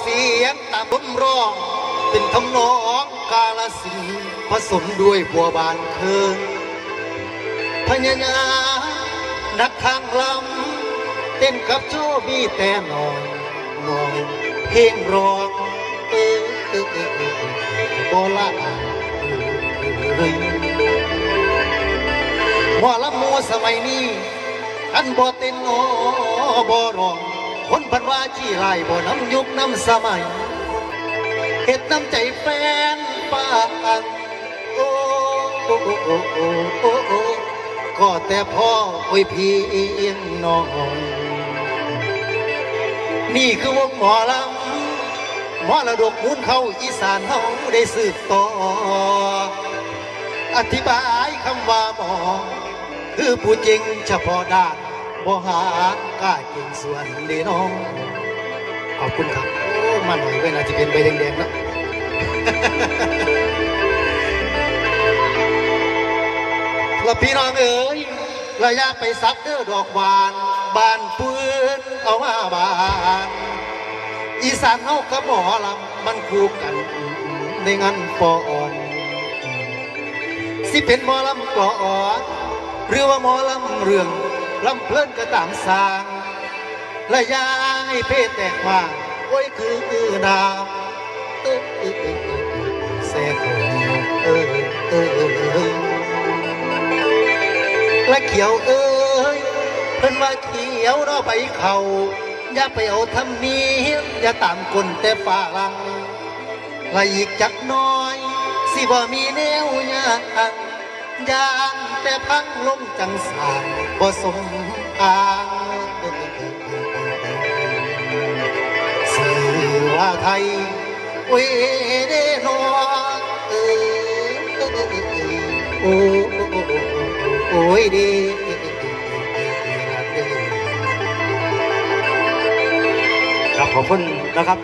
เสียงตามร้อง เป็นทำนองกาลสินธุ์ผสมด้วยบัวบานเคิงพญายานักทางลำเต้นกับโชบีแต่นอนนอนเพลงร้องเออเออเออเออเออบ่ละเอ้ยหมอลำมูสมัยนี้อันบ่เต้นโอบ่ร้อง คนพันว่าจี้ไล่บ่น้ำยุคน้ำสมัยเฮ็ดน้ำใจแฟนป้างโอ้โอ้โอ้โอ้โอ้โอ้โอก็แต่พ่อโอ้ยพี่น้อง นี่คือวงหมอลำหมอระดกมูลเข้าอีสานเฮาได้สืบต่อ อธิบายคำว่าหมอ คือผู้จริงเฉพาะด้าน บ่หากล้าก่งส่วนเดน้อง ขอบคุณครับ โอ้มาหน่อยเว้ยนะที่เป็นใบแดงๆนะแล้วพี่น้องเอ๋ยระยะไปซักเด้อดอกหวาน บานปืนเอามาบาน อีสานเฮากับหมอลำมันคู่กันในงานปออ่อน สิเป็นหมอลำปออ่อนหรือว่าหมอลำเรื่อง ลำเพลินก็ต่ามสางและยายเพศแตกมาโอ้ยคือคือนาเออเออเออเออเออเออเออเออและเขียวเอ้ยเพิ่นว่าเขียวราไปเขาอย่าไปเอาทำนียมอย่าตามคนแต่ฝรั่งและอีกจักน้อย สิบ่มีแนวยาก ยางแต่พังลงจังสางบ่สมอางสื่อว่าไทยเวเดโนเอโอ้โอ้ยดีครับขอบคุณนะครับ